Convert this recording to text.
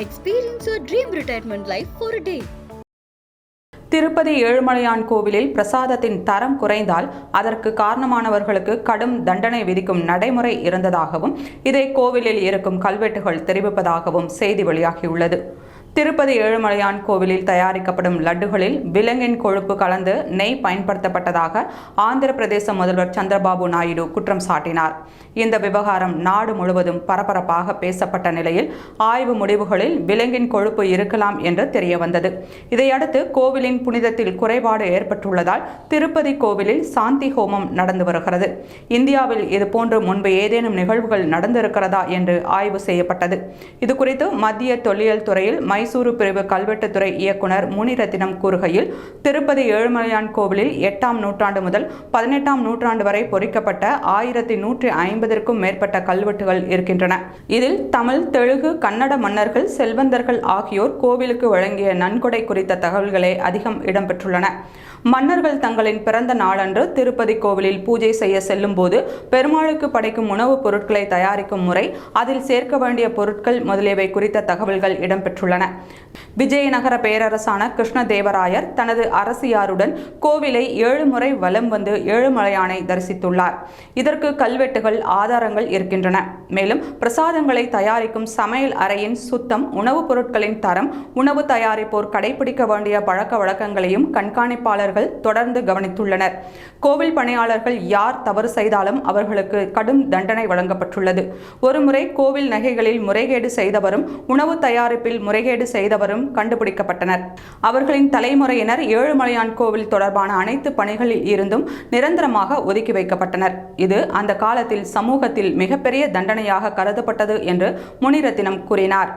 Experience your dream retirement life for day Tirupati Ezhumalaiyan கோவிலில் பிரசாதத்தின் தரம் குறைந்தால் அதற்கு காரணமானவர்களுக்கு கடும் தண்டனை விதிக்கும் நடைமுறை இருந்ததாகவும் இதை கோவிலில் இருக்கும் கல்வெட்டுகள் தெரிவிப்பதாகவும் செய்தி வெளியாகியுள்ளது. திருப்பதி ஏழுமலையான் கோவிலில் தயாரிக்கப்படும் லட்டுகளில் விலங்கின் கொழுப்பு கலந்து நெய் பயன்படுத்தப்பட்டதாக ஆந்திர பிரதேச முதல்வர் சந்திரபாபு நாயுடு குற்றம் சாட்டினார். இந்த விவகாரம் நாடு முழுவதும் பரபரப்பாக பேசப்பட்ட நிலையில் ஆய்வு முடிவுகளில் விலங்கின் கொழுப்பு இருக்கலாம் என்று தெரியவந்தது. இதையடுத்து கோவிலின் புனிதத்தில் குறைபாடு ஏற்பட்டுள்ளதால் திருப்பதி கோவிலில் சாந்தி ஹோமம் நடந்து வருகிறது. இந்தியாவில் இதுபோன்று முன்பு ஏதேனும் நிகழ்வுகள் நடந்திருக்கிறதா என்று ஆய்வு செய்யப்பட்டது. இது குறித்து மத்திய தொல்லியல் துறையில் மைசூரு பிரிவு கல்வெட்டுத்துறை இயக்குனர் முனிரத்தினம் கூறுகையில் திருப்பதி ஏழுமலையான் கோவிலில் எட்டாம் நூற்றாண்டு முதல் பதினெட்டாம் நூற்றாண்டு வரை பொறிக்கப்பட்ட ஆயிரத்தி நூற்றி ஐம்பதற்கும் மேற்பட்ட கல்வெட்டுகள் இருக்கின்றன. இதில் தமிழ் தெலுங்கு கன்னட மன்னர்கள் செல்வந்தர்கள் ஆகியோர் கோவிலுக்கு வழங்கிய நன்கொடை குறித்த தகவல்களே அதிகம் இடம்பெற்றுள்ளன. மன்னர்கள் தங்களின் பிறந்த நாளன்று திருப்பதி கோவிலில் பூஜை செய்ய செல்லும் போது பெருமாளுக்கு படைக்கும் உணவுப் பொருட்களை தயாரிக்கும் முறை அதில் சேர்க்க வேண்டிய பொருட்கள் முதலியவை குறித்த தகவல்கள் இடம்பெற்றுள்ளன. விஜயநகர பேரரசான கிருஷ்ணதேவராயர் தனது அரசியாருடன் கோவிலை ஏழு முறை வலம் வந்து ஏழுமலையானை தரிசித்துள்ளார். இதற்கு கல்வெட்டுகள் ஆதாரங்கள் இருக்கின்றன. மேலும் பிரசாதங்களை தயாரிக்கும் சமையல் அறையின் சுத்தம் உணவுப் பொருட்களின் தரம் உணவு தயாரிப்போர் கடைபிடிக்க வேண்டிய பழக்க வழக்கங்களையும் கண்காணிப்பாளர்கள் தொடர்ந்து கவனித்துள்ளனர். கோவில் பணியாளர்கள் யார் தவறு செய்தாலும் அவர்களுக்கு கடும் தண்டனை வழங்கப்பட்டுள்ளது. ஒருமுறை கோவில் நகைகளில் முறைகேடு செய்தவரும் உணவு தயாரிப்பில் முறைகேடு முறைகேடு செய்தவரும் கண்டுபிடிக்கப்பட்டனர். அவர்களின் தலைமுறையினர் ஏழுமலையான் கோவில் தொடர்பான அனைத்து பணிகளில் இருந்தும் நிரந்தரமாக ஒதுக்கி வைக்கப்பட்டனர். இது அந்த காலத்தில் சமூகத்தில் மிகப்பெரிய தண்டனையாக கருதப்பட்டது என்று முனிரத்தினம் கூறினார்.